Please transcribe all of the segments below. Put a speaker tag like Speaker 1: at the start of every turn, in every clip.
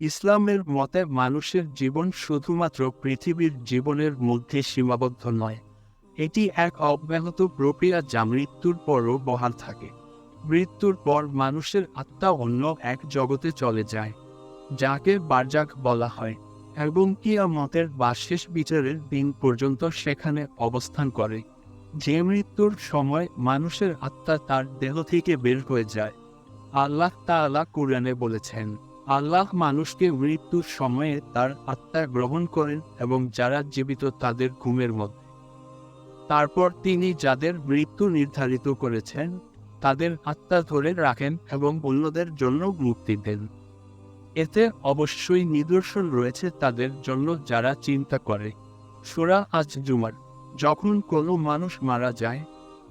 Speaker 1: ইসলামের মতে মানুষের জীবন শুধুমাত্র পৃথিবীর জীবনের মধ্যে সীমাবদ্ধ নয়। এটি এক অব্যাহত প্রক্রিয়া যা মৃত্যুর পরও বহাল থাকে। মৃত্যুর পর মানুষের আত্মা অন্য এক জগতে চলে যায়, যাকে বারজাক বলা হয়, এবং কিয়ামতের বা শেষ বিচারের দিন পর্যন্ত সেখানে অবস্থান করে। যে মৃত্যুর সময় মানুষের আত্মা তার দেহ থেকে বের হয়ে যায়, আল্লাহ তাআলা কুরআনে বলেছেন। আল্লাহ মানুষকে মৃত্যুর সময়ে তার আত্মা গ্রহণ করেন এবং যারা জীবিত তাদের ঘুমের মধ্যে তারপর তিনি যাদের মৃত্যু নির্ধারিত করেছেন, তাদের আত্মা ধরে রাখেন এবং অন্যদের জন্য মুক্তি দেন। এতে অবশ্যই নিদর্শন রয়েছে তাদের জন্য যারা চিন্তা করে। সুরা আজ জুমার যখন কোনো মানুষ মারা যায়,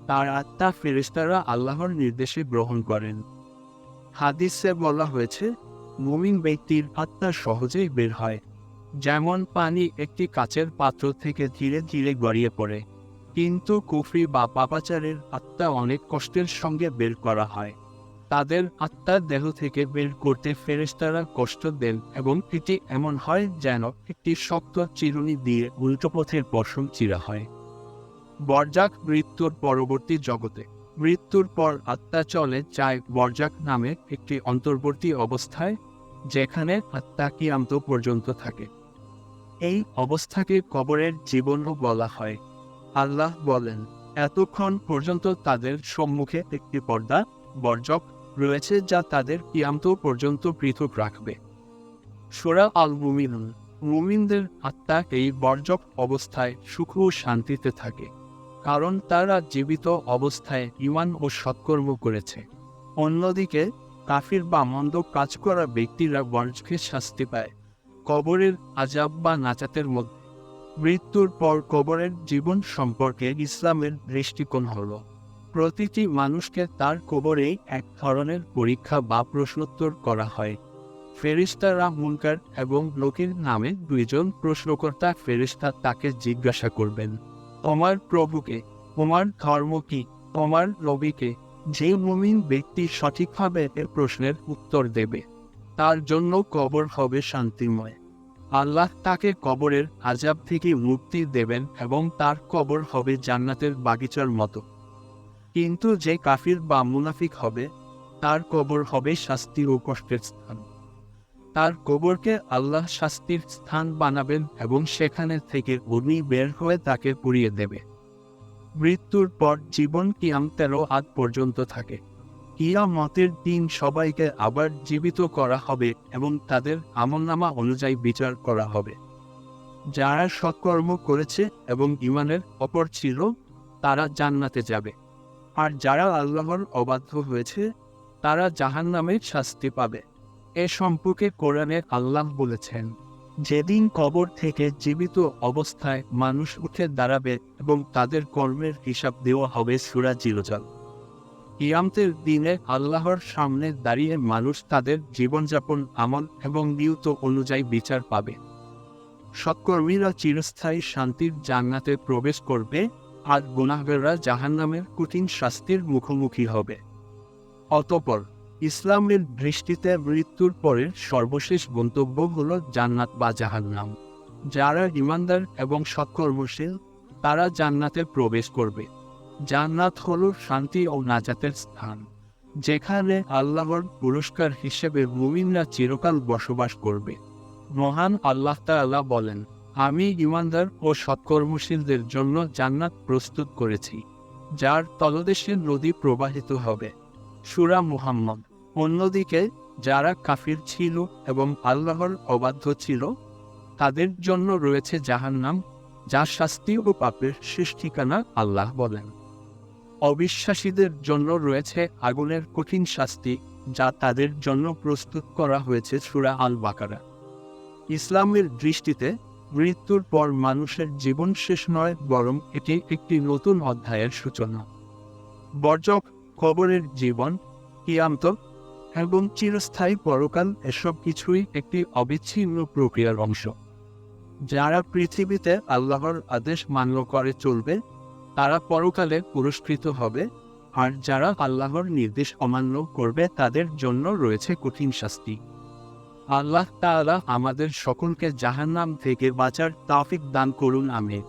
Speaker 1: তার আত্মা ফেরেশতারা আল্লাহর নির্দেশে গ্রহণ করেন। হাদিসে বলা হয়েছে মুমিন ব্যক্তির আত্মা সহজেই বের হয়। যেমন পানি একটি কাচের পাত্র থেকে ধীরে ধীরে গড়িয়ে পড়ে, কিন্তু কুফরি বা পাপাচারের আত্মা অনেক কষ্টের সঙ্গে বের করা হয়। তাদের আত্মার দেহ থেকে বের করতে ফেরেশতারা কষ্ট দেন এবং এটি এমন হয় যেন একটি শক্ত চিরুনি দিয়ে উল্টো পথের চিরা হয়। বরজাক মৃত্যুর পরবর্তী জগতে মৃত্যুর পর আত্মা চলে যায় বরজাক নামে একটি অন্তর্বর্তী অবস্থায়, যেখানে আত্মা কিয়ান্ত পর্যন্ত থাকে। এই অবস্থাকে কবরের জীবনও বলা হয়। আল্লাহ বলেন, এতক্ষণ পর্যন্ত তাদের সম্মুখে একটি পর্দা, বর্জক, রয়েছে যা তাদের কিয়ান্ত পর্যন্ত পৃথক রাখবে। সোরা আল মুমিনুন মুমিনদের আত্মা এই বর্জক অবস্থায় সুখ ও শান্তিতে থাকে। কারণ তারা জীবিত অবস্থায় ইমান ও সৎকর্ম করেছে। অন্যদিকে, কাফির বা মন্দ কাজ করা ব্যক্তিরা বর্জকে শাস্তি পায়, কবরের আজাব বা নাচাতের মধ্যে। মৃত্যুর পর কবরের জীবন সম্পর্কে ইসলামের দৃষ্টিকোণ হল। প্রতিটি মানুষকে তার কবরেই এক ধরনের পরীক্ষা বা প্রশ্নোত্তর করা হয়। ফেরিস্তারা মুনকার এবং লোকের নামে দুইজন প্রশ্নকর্তা ফেরিস্তা তাকে জিজ্ঞাসা করবেন। তোমার প্রভুকে, তোমার ধর্ম কি তোমার নবীকে যে মুমিন ব্যক্তি সঠিকভাবে এ প্রশ্নের উত্তর দেবে, তার জন্য কবর হবে শান্তিময়। আল্লাহ তাকে কবরের আজাব থেকে মুক্তি দেবেন এবং তার কবর হবে জান্নাতের বাগিচার মতো। কিন্তু যে কাফির বা মুনাফিক হবে, তার কবর হবে শাস্তি ও কষ্টের স্থান। তার কবরকে আল্লাহ শাস্তির স্থান বানাবেন এবং সেখানে থেকে অগ্নি বের হয়ে তাকে পুড়িয়ে দেবে। মৃত্যুর পর জীবন কিয়াম তেরো আগ পর্যন্ত থাকে। কিয়ামতের দিন সবাইকে আবার জীবিত করা হবে এবং তাদের আমলনামা অনুযায়ী বিচার করা হবে। যারা সৎকর্ম করেছে এবং ইমানের অপর ছিল, তারা জান্নাতে যাবে। আর যারা আল্লাহর অবাধ্য হয়েছে, তারা জাহান নামে শাস্তি পাবে। এ সম্পর্কে কোরআনে আল্লাহ বলেছেন, যেদিন কবর থেকে জীবিত অবস্থায় মানুষ উঠে দাঁড়াবে এবং তাদের কর্মের হিসাব দেওয়া হবে সুরা জিরোজাল। ইয়ামতের দিনে আল্লাহর সামনে দাঁড়িয়ে মানুষ তাদের জীবনযাপন, আমল এবং নিয়ত অনুযায়ী বিচার পাবে। সৎকর্মীরা চিরস্থায়ী শান্তির জান্নাতে প্রবেশ করবে আর গুনাহগাররা জাহান্নামের কঠিন শাস্তির মুখোমুখি হবে। অতপর ইসলামের দৃষ্টিতে মৃত্যুর পরের সর্বশেষ গন্তব্য হল জান্নাত বা জাহান্নাম। যারা ইমানদার এবং সৎকর্মশীল, তারা জান্নাতে প্রবেশ করবে। জান্নাত হল শান্তি ও নাজাতের স্থান, যেখানে আল্লাহর পুরস্কার হিসেবে মুমিনরা চিরকাল বসবাস করবে। মহান আল্লাহ তাআলা বলেন, আমি ইমানদার ও সৎকর্মশীলদের জন্য জান্নাত প্রস্তুত করেছি, যার তলদেশে নদী প্রবাহিত হবে। সুরা মুহাম্মদ। অন্যদিকে, যারা কাফির ছিল এবং আল্লাহর অবাধ্য ছিল, তাদের জন্য রয়েছে জাহান্নাম, যা শাস্তি ও পাপের শেষ ঠিকানা আল্লাহ বলেন। অবিশ্বাসীদের জন্য রয়েছে আগুনের কঠিন শাস্তি, যা তাদের জন্য প্রস্তুত করা হয়েছে সুরা আল বাকারা ইসলামের দৃষ্টিতে, মৃত্যুর পর মানুষের জীবন শেষ নয়, বরং এটি একটি নতুন অধ্যায়ের সূচনা। বর্জক কবরের জীবন কিয়ান্ত এবং চিরস্থায়ী পরকাল এসব কিছুই একটি অবিচ্ছিন্ন প্রক্রিয়ার অংশ। যারা পৃথিবীতে আল্লাহর আদেশ মান্য করে চলবে, তারা পরকালে পুরস্কৃত হবে, আর যারা আল্লাহর নির্দেশ অমান্য করবে, তাদের জন্য রয়েছে কঠিন শাস্তি। আল্লাহ তাআলা আমাদের সকলকে জাহান্নাম থেকে বাঁচার তাফিক দান করুন, আমিন।